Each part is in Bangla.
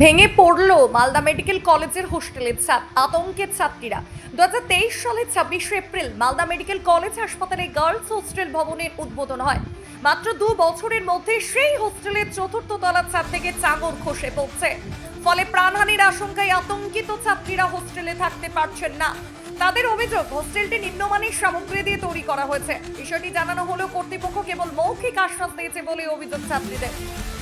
ভেঙে পড়ল মালদা মেডিকেল কলেজের হোস্টেলের ছাদ আতঙ্কের ছাত্রীরা। দু সালের ছাব্বিশে এপ্রিল মালদা মেডিকেল কলেজ হাসপাতালে গার্লস হোস্টেল ভবনের উদ্বোধন হয়। মাত্র দু বছরের মধ্যে সেই হোস্টেলের চতুর্থ তলার ছাদ থেকে চাঙর খসে পড়ছে। ফলে প্রাণহানির আশঙ্কায় আতঙ্কিত ছাত্রীরা হোস্টেলে থাকতে পারছেন না। তাদের অভিযোগ, হোস্টেলটি নিম্নমানের সামগ্রী দিয়ে তৈরি করা হয়েছে। বিষয়টি জানানো হলেও কর্তৃপক্ষ কেবল মৌখিক আশ্বাস দিয়েছে বলে অভিযোগ ছাত্রীদের।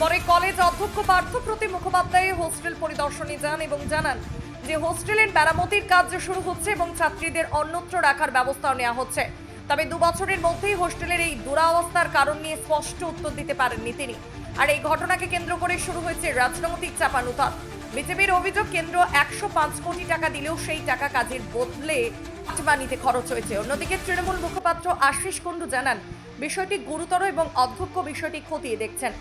পরে কলেজ অধ্যক্ষ পার্থপ্রতি মুখোপাধ্যায় হোস্টেল পরিদর্শনে যান এবং জানান যে হোস্টেলের মেরামতির কাজ শুরু হচ্ছে এবং ছাত্রীদের অন্যত্র রাখার ব্যবস্থাও নেওয়া হচ্ছে। তবে দু বছরের মধ্যেই হোস্টেলের এই দুরাবস্থার কারণ নিয়ে স্পষ্ট উত্তর দিতে পারেননি তিনি। আর এই ঘটনাকে কেন্দ্র করে শুরু হয়েছে রাজনৈতিক চাপানুতর বিজেপির অভিযোগ, কেন্দ্র একশো পাঁচ কোটি টাকা দিলেও সেই টাকা কাজের বদলে বাণীতে খরচ হয়েছে। অন্যদিকে তৃণমূল মুখপাত্র আশিস কুণ্ডু জানান, বিষয়টি গুরুতর এবং অধ্যক্ষ বিষয়টি খতিয়ে দেখছেন।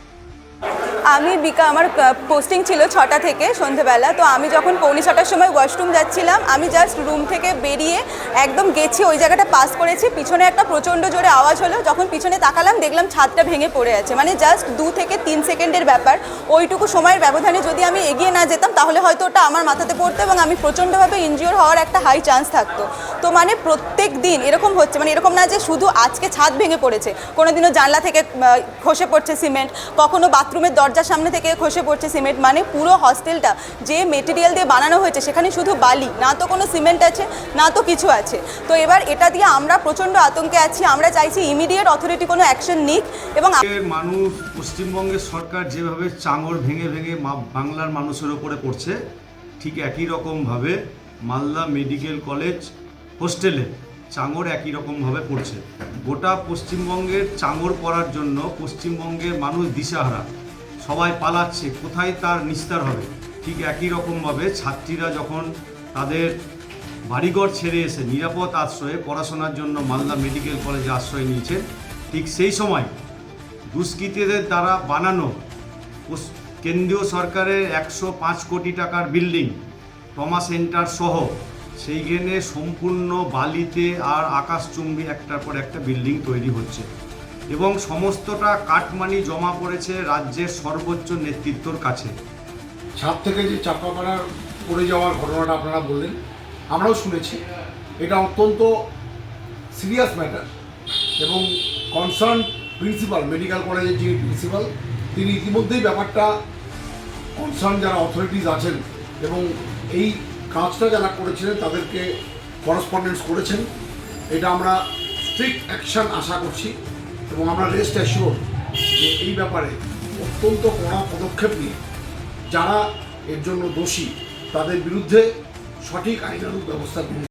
আমি বিকা আমার পোস্টিং ছিল ছটা থেকে সন্ধেবেলা। তো আমি যখন পৌনে ছটার সময় ওয়াশরুম যাচ্ছিলাম, আমি জাস্ট রুম থেকে বেরিয়ে একদম গেছি, ওই জায়গাটা পাস করেছি। পিছনে একটা প্রচণ্ড জোরে আওয়াজ হলো। যখন পিছনে তাকালাম, দেখলাম ছাদটা ভেঙে পড়ে আছে। মানে জাস্ট দু থেকে তিন সেকেন্ডের ব্যাপার। ওইটুকু সময়ের ব্যবধানে যদি আমি এগিয়ে না যেতাম, তাহলে হয়তো ওটা আমার মাথাতে পড়তো এবং আমি প্রচণ্ডভাবে ইনজিওর হওয়ার একটা হাই চান্স থাকতো। তো মানে প্রত্যেক দিন এরকম হচ্ছে। মানে এরকম না যে শুধু আজকে ছাদ ভেঙে পড়েছে। কোনো দিনও জানলা থেকে খসে পড়ছে সিমেন্ট কখনো বাথরুমের দরজার সামনে থেকে খসে পড়ছে সিমেন্ট। মানে পুরো হস্টেলটা যে মেটেরিয়াল দিয়ে বানানো হয়েছে, সেখানে শুধু বালি, না তো কোনো সিমেন্ট আছে, না তো কিছু আছে। তো এবার এটা দিয়ে আমরা প্রচণ্ড আতঙ্কে আছি, আমরা চাইছি ইমিডিয়েট অথরিটি কোনো অ্যাকশন নিক এবং মানুষ পশ্চিমবঙ্গের সরকার যেভাবে চাঙর ভেঙে ভেঙে বাংলার মানুষের ওপরে পড়ছে ঠিক একই রকমভাবে মালদা মেডিকেল কলেজ হোস্টেলে চাঙর একই রকমভাবে পড়ছে গোটা পশ্চিমবঙ্গের চাঙর পড়ার জন্য পশ্চিমবঙ্গের মানুষ দিশাহারা। সবাই পালাচ্ছে, কোথায় তার নিস্তার হবে? ঠিক একই রকমভাবে ছাত্রীরা যখন তাদের বাড়িঘর ছেড়ে এসে নিরাপদ আশ্রয়ে পড়াশোনার জন্য মালদা মেডিকেল কলেজে আশ্রয় নিয়েছেন, ঠিক সেই সময় দুষ্কৃতীদের দ্বারা বানানো কেন্দ্রীয় সরকারের একশো পাঁচ কোটি টাকার বিল্ডিং টমা সেন্টার সহ, সেইখানে সম্পূর্ণ বালিতে আর আকাশচুম্বী একটার পর একটা বিল্ডিং তৈরি হচ্ছে। এবং সমস্তটা কাটমানি জমা পড়েছে রাজ্যের সর্বোচ্চ নেতৃত্বর কাছে। ছাদ থেকে যে চাপা মারার পড়ে যাওয়ার ঘটনাটা আপনারা বললেন, আমরাও শুনেছি। এটা অত্যন্ত সিরিয়াস ম্যাটার এবং কনসার্ন প্রিন্সিপাল মেডিকেল কলেজের যিনি প্রিন্সিপাল তিনি ইতিমধ্যেই ব্যাপারটা কনসার্ন যারা অথরিটিস আছেন এবং এই কাজটা যারা করেছিলেন, তাদেরকে করসপন্ডেন্স করেছেন। এটা আমরা স্ট্রিক্ট অ্যাকশন আশা করছি। এবং আমরা রেস্ট অ্যাসিওর যে এই ব্যাপারে অত্যন্ত কড়া পদক্ষেপ নিয়ে যারা এর জন্য দোষী, তাদের বিরুদ্ধে সঠিক আইনানুগ ব্যবস্থা